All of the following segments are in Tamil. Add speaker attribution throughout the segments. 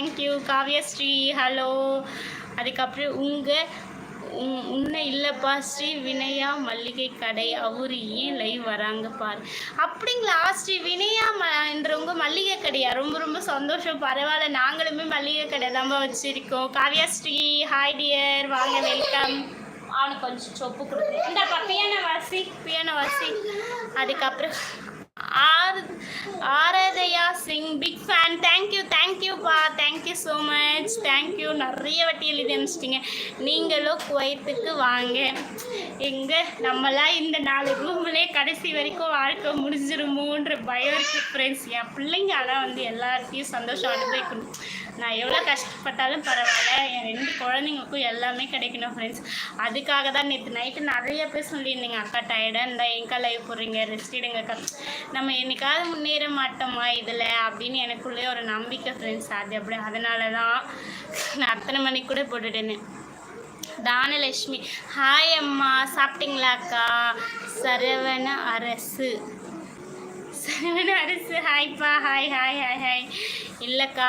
Speaker 1: தேங்க்யூ காவ்யஸ்ரீ ஹலோ அதுக்கப்புறம் உங்கள் உன்னை இல்லைப்பா ஸ்ரீ வினயா மல்லிகை கடை அவரு ஏன் லைவ் வராங்க பாரு. அப்படிங்களா ஸ்ரீ வினயா ம என்றவங்க மல்லிகை கடையா ரொம்ப ரொம்ப சந்தோஷம். பரவாயில்ல நாங்களுமே மல்லிகை கடை தான் வச்சுருக்கோம். காவ்யா ஸ்ரீ ஹாய் டியர் வாங்க வெல்கம் அவனுக்கு கொஞ்சம் சொப்பு கொடுக்கணும் இந்த பியானோ வாசி பியானோ வாசி அதுக்கப்புறம் R Aaradhya Singh big fan thank you தேங்க்யூப்பா thank you so much thank you நிறைய வாட்டி எழுதி அனுப்பிச்சிட்டிங்க. நீங்களும் குவைத்துக்கு வாங்க. எங்கே நம்மளாம் இந்த நாலு ரூம்லேயே கடைசி வரைக்கும் வாழ்க்கை முடிஞ்சிருமோன்ற பயம் இருக்குது ஃப்ரெண்ட்ஸ் என் பிள்ளைங்க ஆனால் வந்து எல்லார்ட்டையும் சந்தோஷம் அனுபவிக்கணும். நான் எவ்வளோ கஷ்டப்பட்டாலும் பரவாயில்ல. என் ரெண்டு குழந்தைங்களுக்கும் எல்லாமே கிடைக்கணும் ஃப்ரெண்ட்ஸ் அதுக்காக தான் நேற்று நைட்டு நிறைய பேர் சொல்லியிருந்தீங்க அக்கா டயர்டாக இருந்தால் எங்கா லைவ் போடுறீங்க ரெஸ்ட் எடுங்க அக்கா. நம்ம என்னைக்காவது முன்னேற மாட்டோமா இதில் அப்படின்னு எனக்குள்ளேயே ஒரு நம்பிக்கை ஃப்ரெண்ட்ஸ் அது அப்படி அதனால தான் நான் அத்தனை மணிக்கு கூட போட்டுட்டேன்னு தானலட்சுமி. ஹாய் அம்மா சாப்பிட்டீங்களா அக்கா? சரவண அரசு. சரவண அரசு ஹாய்ப்பா ஹாய் ஹாய் ஹாய் ஹாய் இல்லைக்கா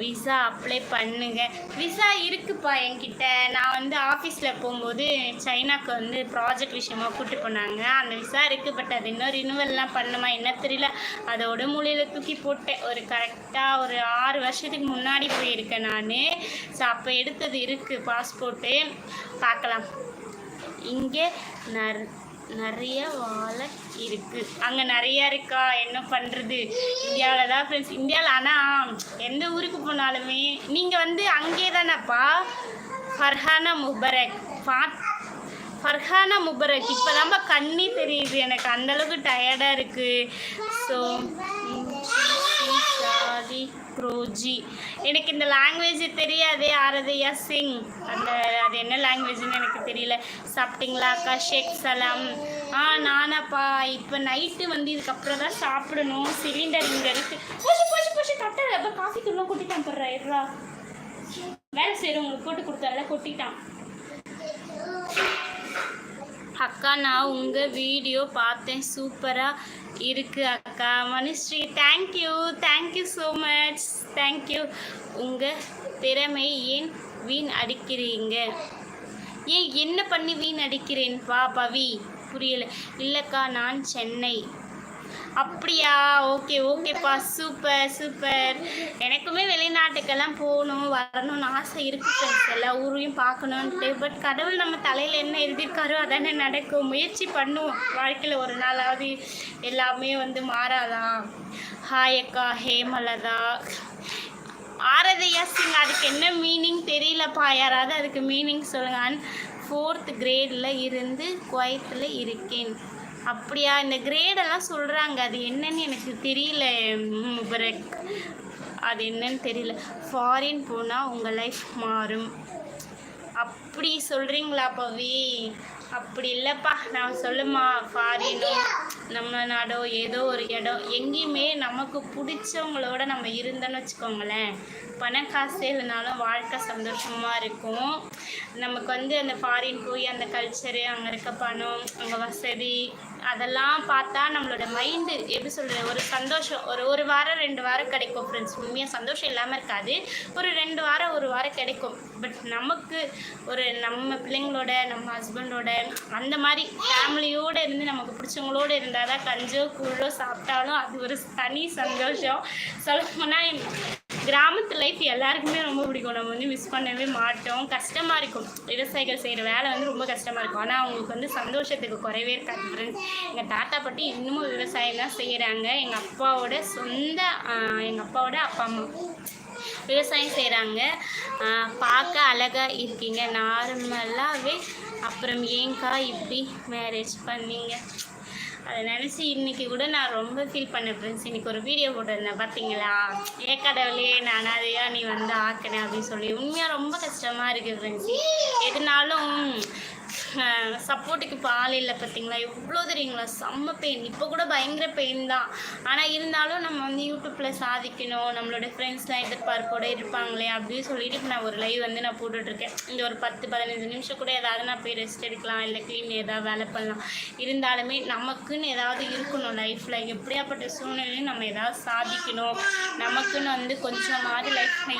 Speaker 1: விசா அப்ளை பண்ணுங்க. விசா இருக்குப்பா என்கிட்ட. நான் வந்து ஆஃபீஸில் போகும்போது சைனாக்கு வந்து ப்ராஜெக்ட் விஷயமா கூப்பிட்டு போனாங்க. அந்த விசா இருக்குது பட் அது இன்னும் ரினுவல்லாம் பண்ணுமா என்ன தெரியல. அதோட மூலையில் தூக்கி போட்டேன். ஒரு கரெக்டாக ஒரு ஆறு வருஷத்துக்கு முன்னாடி போயிருக்கேன் நான். ஸோ அப்போ எடுத்தது இருக்குது பாஸ்போர்ட்டு பார்க்கலாம். இங்கே நர் நிறைய வாழை இருக்குது அங்கே நிறைய இருக்கா? என்ன பண்ணுறது இந்தியாவில் தான் ஃப்ரெண்ட்ஸ் இந்தியாவில் ஆனால் எந்த ஊருக்கு போனாலுமே நீங்கள் வந்து அங்கே தானேப்பா ஃபர்ஹானா முபரக். பாத் ஃபர்ஹானா முபரக். இப்போ தான்ப்பா கண்ணி தெரியுது எனக்கு. அந்தளவுக்கு டயர்டாக இருக்குது ஸோ குரோஜி. எனக்கு இந்த லாங்குவேஜ் தெரியாதே ஆரதையா சிங். அந்த அது என்ன லாங்குவேஜ்னு எனக்கு தெரியல. சாப்பிட்டீங்களா அக்கா? ஷேக் சலாம். ஆ நானாப்பா இப்போ நைட்டு வந்து இதுக்கப்புறம் தான் சாப்பிடணும். சிலிண்டர் இங்கே இருக்குது போச்சு போச்சு போச்சு அப்போ காஃபி தூள்லாம் கொட்டிட்டான் போடுறா இருறா வேலை செய்கிறவங்களுக்கு போட்டு கொடுத்தால கொட்டிட்டான். அக்கா நான் உங்கள் வீடியோ பார்த்தேன். சூப்பராக இருக்கு அக்கா. Manushree thank you thank you so much thank you உங்கள் திறமை ஏன் வீண் அடிக்கிறீங்க? ஏன் என்ன பண்ணி வீண் அடிக்கிறேன்? வா பவி. புரியல. இல்லைக்கா நான் சென்னை. அப்படியா? ஓகே ஓகேப்பா. Super super. எனக்குமே வெளிநாட்டுக்கெல்லாம் போகணும் வரணும்னு ஆசை இருக்குது எல்லா ஊரையும் பார்க்கணுன்ட்டு பட் கடவுள் நம்ம தலையில் என்ன எழுதியிருக்காரோ அதானே நடக்கும். முயற்சி பண்ணுவோம். வாழ்க்கையில் ஒரு நாளாவது எல்லாமே வந்து மாறாதான். ஹாய் அக்கா. ஹேமலதா. ஆரதையா சிங் அதுக்கு என்ன மீனிங் தெரியலப்பா. யாராவது அதுக்கு மீனிங் சொல்லுங்க. ஃபோர்த் கிரேடில் இருந்து குவைத்தில் இருக்கேன். அப்படியா? இந்த கிரேடெல்லாம் சொல்கிறாங்க அது என்னன்னு எனக்கு தெரியல. முபரக் அது என்னன்னு தெரியல. ஃபாரின் போனால் உங்கள் லைஃப் மாறும். அப்படி சொல்கிறீங்களா பவி? அப்படி இல்லைப்பா. நான் சொல்லுமா ஃபாரின் நம்ம நாடோ ஏதோ ஒரு இடம். எங்கேயுமே நமக்கு பிடிச்சவங்களோட நம்ம இருந்தோன்னு வச்சுக்கோங்களேன். பணம் காசு இல்லைனாலும் வாழ்க்கை சந்தோஷமாக இருக்கும். நமக்கு வந்து அந்த ஃபாரின் போய் அந்த கல்ச்சரு அங்கே இருக்க பணம் அங்கே வசதி அதெல்லாம் பார்த்தா நம்மளோட மைண்டு எப்படி சொல்கிறது ஒரு சந்தோஷம். ஒரு ஒரு வாரம் ரெண்டு வாரம் கிடைக்கும் ஃப்ரெண்ட்ஸ் உண்மையாக சந்தோஷம் இல்லாமல் இருக்காது. ஒரு ரெண்டு வாரம் ஒரு வாரம் கிடைக்கும். பட் நமக்கு ஒரு நம்ம பிள்ளைங்களோட நம்ம ஹஸ்பண்டோட அந்த மாதிரி ஃபேமிலியோடு இருந்து நமக்கு பிடிச்சவங்களோடு இருந்தால் தான் கஞ்சோ கூழோ சாப்பிட்டாலும் அது ஒரு தனி சந்தோஷம். சொல்லப்போனால் கிராமத்து லைஃப் எல்லாருக்குமே ரொம்ப பிடிக்கும். நம்ம வந்து மிஸ் பண்ணவே மாட்டோம். கஷ்டமாக இருக்கும். விவசாயிகள் செய்கிற வேலை வந்து ரொம்ப கஷ்டமாக இருக்கும். ஆனால் அவங்களுக்கு வந்து சந்தோஷத்துக்கு குறைவே இருக்காது. ஃப்ரெண்ட்ஸ் எங்கள் தாத்தா பாட்டி இன்னமும் விவசாயம் தான் செய்கிறாங்க எங்கள் அப்பாவோட சொந்த எங்கள் அப்பாவோட அப்பா அம்மா விவசாயம் செய்கிறாங்க பார்க்க அழகாக இருக்கீங்க. நார்மலாகவே அப்புறம் ஏங்கா இப்படி மேரேஜ் பண்ணீங்க? அதை நினச்சி இன்றைக்கி கூட நான் ரொம்ப ஃபீல் பண்ணேன் ஃப்ரெண்ட்ஸ் இன்றைக்கி ஒரு வீடியோ போட்டிருந்தேன் பார்த்தீங்களா ஏ கடவுளே நான் அதையா நீ வந்து ஆக்கினேன் அப்படின்னு சொல்லி. உண்மையாக ரொம்ப கஷ்டமாக இருக்குது ஃப்ரெண்ட்ஸ் எதுனாலும் சப்போர்ட்டுக்கு இப்போ ஆள் இல்லை பார்த்தீங்களா எவ்வளோ தெரியுங்களா? செம்ம பெயின் இப்போ கூட பயங்கர பெயின் தான். ஆனால் இருந்தாலும் நம்ம வந்து யூடியூப்பில் சாதிக்கணும். நம்மளோட ஃப்ரெண்ட்ஸ்லாம் எதிர்பார்ப்போடு இருப்பாங்களே அப்படின்னு சொல்லிட்டு இப்போ நான் ஒரு லைவ் வந்து நான் போட்டுட்ருக்கேன் இந்த ஒரு பத்து பதினஞ்சு நிமிஷம் கூட ஏதாவது நான் போய் ரெஸ்ட் எடுக்கலாம். இல்லை க்ளீன் ஏதாவது வேலை பண்ணலாம். இருந்தாலுமே நமக்குன்னு ஏதாவது இருக்கணும் லைஃப்பில் எப்படியாப்பட்ட சூழ்நிலையும் நம்ம ஏதாவது சாதிக்கணும். நமக்குன்னு வந்து கொஞ்சமாவது லைஃப்